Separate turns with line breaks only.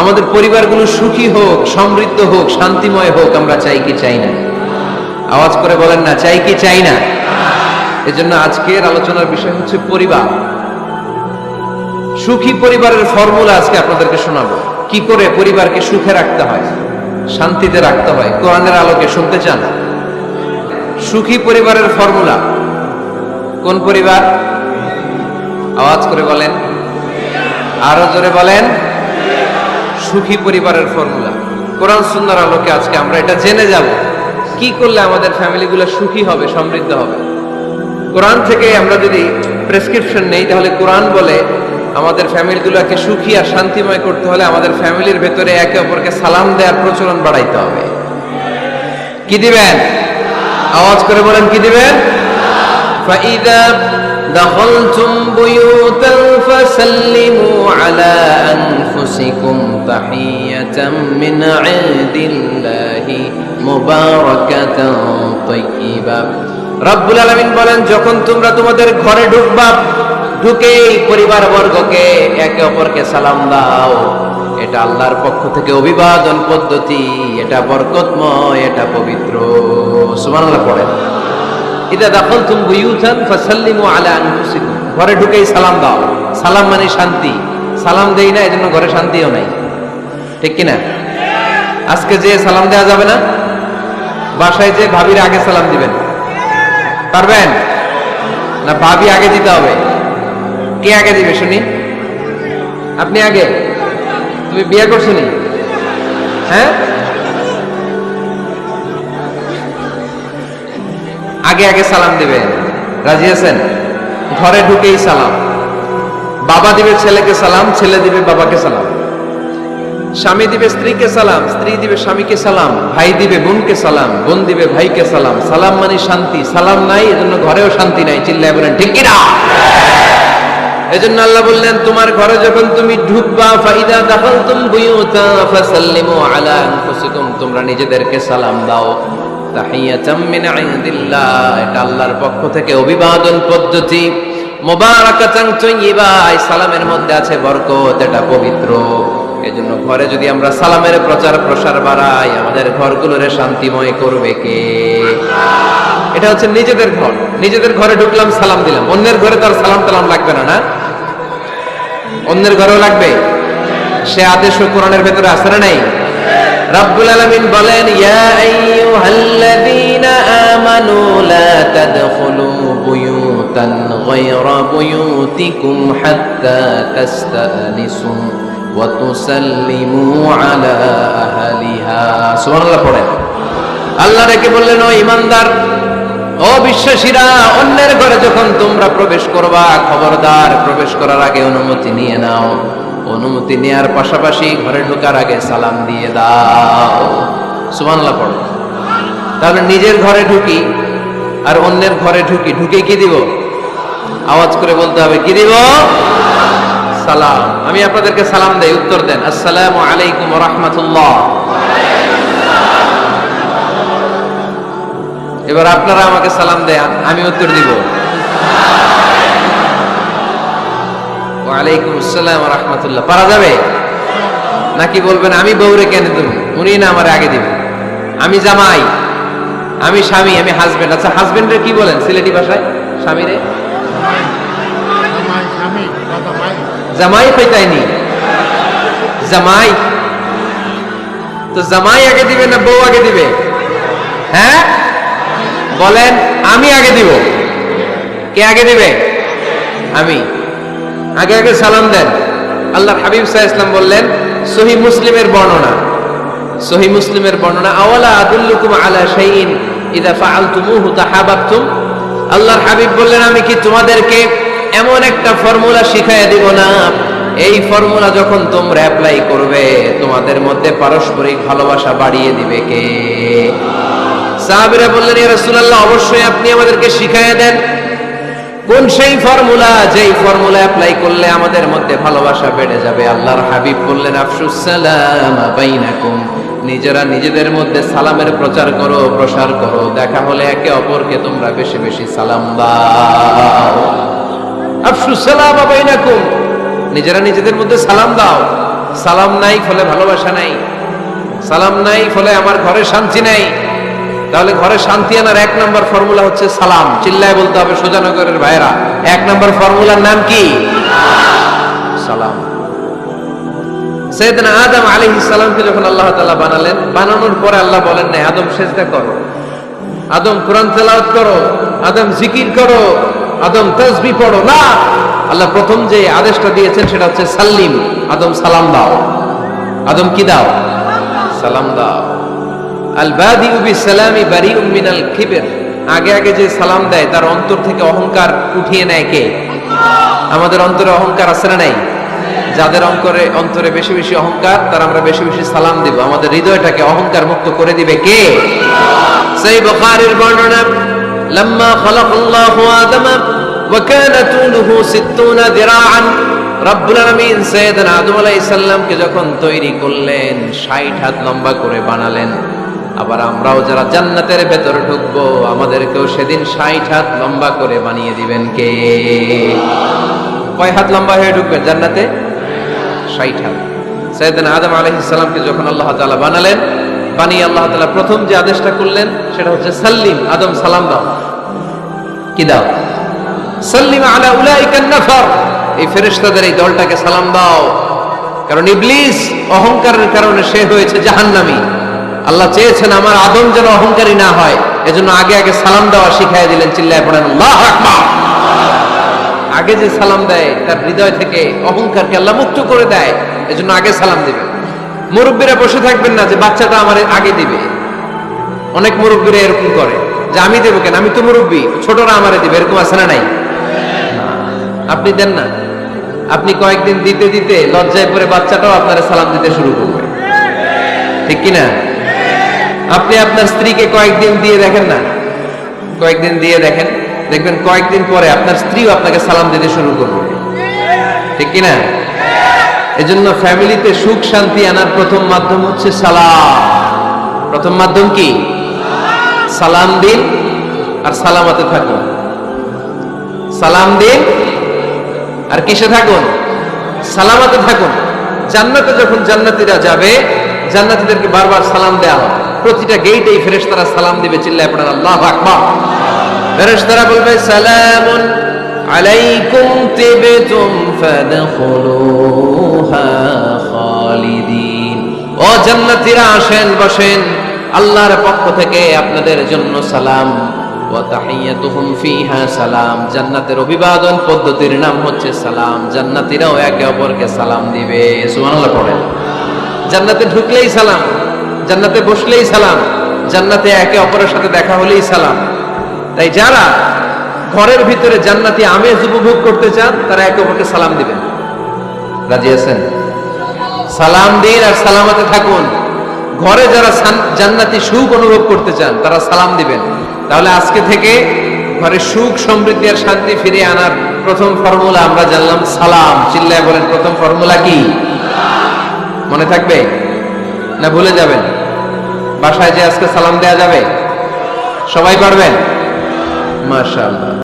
আমাদের পরিবারগুলো সুখী হোক, সমৃদ্ধ হোক, শান্তিময় হোক, আমরা চাই কি চাই না। আওয়াজ করে বলেন না, চাই কি চাই না? এজন্য আজকের আলোচনার বিষয় হচ্ছে পরিবার। সুখী পরিবারের ফর্মুলা আজকে আপনাদেরকে শোনাবো। কি করে পরিবারকে সুখে রাখতে হয়, শান্তিতে রাখতে হয়, কোরআনের আলোকে শুনতে চান? সুখী পরিবারের ফর্মুলা। কোন পরিবার? আওয়াজ করে বলেন। আরও জোরে বলেন। সুখী পরিবারের ফর্মুলা কোরআন সুন্দর আলোকে আজকে আমরা এটা জেনে যাব। কি করলে আমাদের ফ্যামিলিগুলো সুখী হবে, সমৃদ্ধ হবে? কোরআন থেকে আমরা যদি প্রেসক্রিপশন নেই, তাহলে কোরআন বলে আমাদের ফ্যামিলিগুলোকে সুখী আর শান্তিময় করতে হলে আমাদের ফ্যামিলির ভেতরে একে অপরকে সালাম দেওয়ার প্রচলন বাড়াইতে হবে। কি দিবেন? আওয়াজ করে বলেন, কি দিবেন? دخلتم بيوتا فسلموا على أنفسكم تحية من عند الله مباركة طيبة রব্বুল আলামিন বলেন যখন তোমরা তোমাদের ঘরে ঢুকবা ঢুকেই পরিবার বর্গকে একে অপরকে সালাম দাও এটা আল্লাহর পক্ষ থেকে অভিবাদন পদ্ধতি এটা বরকতময় এটা পবিত্র সুবহানাল্লাহ পড়েন ইদা দাখালতুম বুয়ুতান আলা ঘরে ঢুকেই সালাম দাও। সালাম মানে শান্তি। সালাম দেই না, এজন্য ঘরে শান্তিও নাই। ঠিক কি না আজকে যে সালাম দেওয়া যাবে না, বাসায় যে ভাবির আগে সালাম দিবেন। পারবেন? না, ভাবি আগে দিতে হবে। কে আগে দিবে, শুনি? আপনি আগে? তুমি বিয়ে করছ নি? হ্যাঁ? আগে আগে সালাম দিবে রাজি আছেন? ঘরে ঢুকেই সালাম। বাবা দিবে ছেলেকে সালাম, ছেলে দিবে বাবাকে সালাম। স্বামী দিবে স্ত্রীকে সালাম, স্ত্রী দিবে স্বামীকে সালাম, ভাই দিবে বোনকে সালাম, বোন দিবে ভাইকে সালাম। সালাম মানে শান্তি। সালাম নাই, এজন্য ঘরেও শান্তি নাই। চিল্লায় বলেন, ঠিক কিনা? এজন্য আল্লাহ বললেন, তোমার ঘরে যখন তুমি ঢুকবা, ফাইদা দাখালতুম বুয়ুতা, ফাসাল্লিমু আলা আনফুসিকুম, তোমরা নিজেদেরকে সালাম দাও। এটা আল্লাহর পক্ষ থেকে অভিবাদন পদ্ধতি। সালামের মধ্যে আছে বরকত, এটা পবিত্র। এজন্য ঘরে যদি আমরা সালামের প্রচার প্রসার বাড়াই, আমাদের ঘরগুলোরে শান্তিময় করবে কে? এটা হচ্ছে নিজেদের ঘর। নিজেদের ঘরে ঢুকলাম, সালাম দিলাম। অন্যের ঘরে তো আর সালাম টালাম লাগবে না না? অন্যের ঘরেও লাগবে? সে আদেশ কোরআনের ভেতরে আছে না নাই? রব্বুল আলামিন বলেন আল্লাহ রেখে বললেন, ও ইমানদার ও বিশ্বাসীরা, অন্যের ঘরে যখন তোমরা প্রবেশ করবা, খবরদার প্রবেশ করার আগে অনুমতি নিয়ে নাও। অনুমতি নেয়ার পাশাপাশি ঘরে ঢোকার আগে সালাম দিয়ে দাও। সুবহানাল্লাহ পড়ো। তাহলে নিজের ঘরে ঢুকি আর অন্যের ঘরে ঢুকি। ঢুকে কি দিব? আওয়াজ করে বলতে হবে, কি দিব? সালাম। আমি আপনাদেরকে সালাম দেই, উত্তর দেন, আসসালামু আলাইকুম রহমতুল্লাহ। এবার আপনারা আমাকে সালাম দেন, আমি উত্তর দিব। ওয়ালাইকুম আসসালাম রহমতুল্লাহ। পারা যাবে? নাকি বলবেন, আমি বউরে কেন দেব? উনি না আমার আগে দিবেন আমি জামাই, আমি স্বামী, আমি হাজবেন্ড আচ্ছা হাজবেন্ডের কি বলেন, সিলেটি ভাষায়? স্বামীরে
জামাই
পেতাইনি জামাই? তো জামাই আগে দিবে না বউ আগে দিবে? হ্যাঁ? বলেন, আমি আগে দিব। কে আগে দিবে? আমি। আগে আগে সালাম দেন। আল্লাহ হাবিব সাহা ইসলাম বললেন, সহি মুসলিমের বর্ণনা, সহি মুসলিমের বর্ণনা, আওয়ালা আদুল্লুকুম আলা শাইইন, ইদা ফাআলতুমুহু আল্লাহর হাবিব বললেন, আমি কি তোমাদেরকে এমন একটা ফর্মুলা শিখাইয়া দিব না? এই ফর্মুলা যখন তোমরা অ্যাপ্লাই করবে, তোমাদের মধ্যে পারস্পরিক ভালোবাসা বাড়িয়ে দিবে কে? সাহাবীরা বললেন, ইয়া রাসূলুল্লাহ, অবশ্যই আপনি আমাদেরকে শিখাইয়া দেন। কোন সেই ফর্মুলা যেই ফর্মুলা অ্যাপ্লাই করলে আমাদের মধ্যে ভালোবাসা বেড়ে যাবে? আল্লাহর হাবিব বললেন, আফসুস সালাম বাইনাকুম। নিজেরা নিজেদের মধ্যে সালামের প্রচার করো, প্রসার করো। দেখা হলে একে অপরকে তোমরা বেশি বেশি সালাম দাও। আফসুস সালাম বাইনাকুম। নিজেরা নিজেদের মধ্যে সালাম দাও। সালাম নাই ফলে ভালোবাসা নাই। সালাম নাই ফলে আমার ঘরে শান্তি নাই। তাহলে ঘরে শান্তি আনার এক নম্বর ফর্মুলা হচ্ছে সালাম। চিল্লায় বলতে হবে সোজানগরের ভাইরা। এক নম্বর ফর্মুলার নাম কি? সালাম। সৈয়দনা আদম আলাইহিস সালামকে যখন আল্লাহ তাআলা বানালেন, বানানোর পরে আল্লাহ বলেন আদম সেজদা করো। আদম কোরআন করো। আদম জিকির করো। আদম তাসবিহ পড়ো। না! আল্লাহ প্রথম যে আদেশটা দিয়েছেন সেটা হচ্ছে সাল্লিম। আদম সালাম দাও। আদম কি দাও? সালাম দাও। আল বাদি উবি সালামি বারিউম মিনাল কিবর আগে আগে যে সালাম দেয় তার অন্তর থেকে অহংকার উঠিয়ে নেয় কে আমাদের অন্তরে অহংকার আছে না নাই যাদের অন্তরে অন্তরে বেশি বেশি অহংকার তার আমরা বেশি বেশি সালাম দিব আমাদের হৃদয়টাকে অহংকার মুক্ত করে দিবে কে সেই বুখারীর বর্ণনা لما خلق الله آدم وكان طوله 60 ذراعا রব্বুল আলামিন সৈয়দনা আদম আলাইহিস সালামকে যখন তৈরি করলেন 60 হাত লম্বা করে বানালেন আবার আমরাও যারা জান্নাতের ভেতরে ঢুকবো, আমাদেরকেও সেদিন 60 হাত লম্বা করে বানিয়ে দিবেন কে? কয় হাত লম্বা হয়ে ঢুকবেন জান্নাতে? 60 হাত। সৈয়দনা আদম আলাইহিস সালামকে যখন আল্লাহ তালা বানালেন, বানিয়ে আল্লাহ তালা প্রথম যে আদেশটা করলেন, সেটা হচ্ছে সাল্লিম, আদম সালাম দাও। কি দাও? সাল্লিম আলা উলাইকান নাফার। এই ফেরেশতাদের এই দলটাকে সালাম দাও। কারণ ইবলিস অহংকারের কারণে সে হয়েছে জাহান্নামী। আল্লাহ চেয়েছেন আমার আদম যেন অহংকারী না হয়। এজন্য আগে আগে সালাম দেওয়া শিখাই দিলেন, চিল্লায় পড়েন আগে যে সালাম দেয়, তার হৃদয় থেকে অহংকারকে আল্লাহ মুক্ত করে দেয়, এজন্য আগে সালাম দিবে। মুরব্বীরা বসে থাকবেন না যে, বাচ্চাটা আমার আগে দিবে। অনেক মুরব্বীরা এরকম করে, যে আমি দেবো কেন? আমি তো মুরব্বী, ছোটরা আমারে দিবে। এরকম আছে না নাই? আপনি দেন না। আপনি কয়েকদিন দিতে দিতে লজ্জায় পরে বাচ্চাটাও আপনার সালাম দিতে শুরু করবে। ঠিক কিনা? আপনি আপনার স্ত্রীকে কয়েকদিন দিয়ে দেখেন না? কয়েকদিন দিয়ে দেখেন। দেখবেন কয়েকদিন পরে আপনার স্ত্রীও আপনাকে সালাম দিতে শুরু করবে। ঠিক কিনা? এজন্য ফ্যামিলিতে সুখ শান্তি আনার প্রথম মাধ্যম হচ্ছে সালাম। প্রথম মাধ্যম কি? সালাম দিন আর সালামাতে থাকুন। সালাম দিন আর কিসে থাকুন? সালামাতে থাকুন। জান্নাতে যখন জান্নাতিরা যাবে, জান্নাতীদেরকে বারবার সালাম দেওয়া হবে। প্রতিটা গেইটেই ফেরেশতারা সালাম দিবে, চিল্লায় পড়েন, আল্লাহু আকবার। ফেরেশতারা বলবে, সালামুন আলাইকুম তিবতুম ফাদখুলুহা খালিদিন। ও জান্নাতীরা, আসেন, বসেন। আল্লাহর পক্ষ থেকে আপনাদের জন্য সালাম। ওয়া তাহিয়াতুহুম ফিহা সালাম। জান্নাতের অভিবাদন পদ্ধতির নাম হচ্ছে সালাম। জান্নাতীরাও একে অপরকে সালাম দিবে। সুবহানাল্লাহ পড়েন। জান্নাতে ঢুকলেই সালাম। জান্নাতে বসলেই সালাম, জান্নাতে একে অপরের সাথে দেখা হলেই সালাম। তাই যারা ঘরের ভিতরে জান্নাতি আমেজ উপভোগ করতে চান, তারা একে অপরকে সালাম দিবেন। রাজি আছেন? সালাম দিন আর সালামতে থাকুন। ঘরে যারা জান্নাতি সুখ অনুভব করতে চান, তারা সালাম দিবেন। তাহলে আজকে থেকে ঘরে সুখ, সমৃদ্ধি আর শান্তি ফিরে আনার প্রথম ফর্মুলা আমরা জানলাম সালাম। চিল্লায় বলেন প্রথম ফর্মুলা কি? মনে থাকবে? না ভুলে যাবেন? বাসায় যে আজকে সালাম দেয়া যাবে? সবাই পারবেন? মাশাআল্লাহ।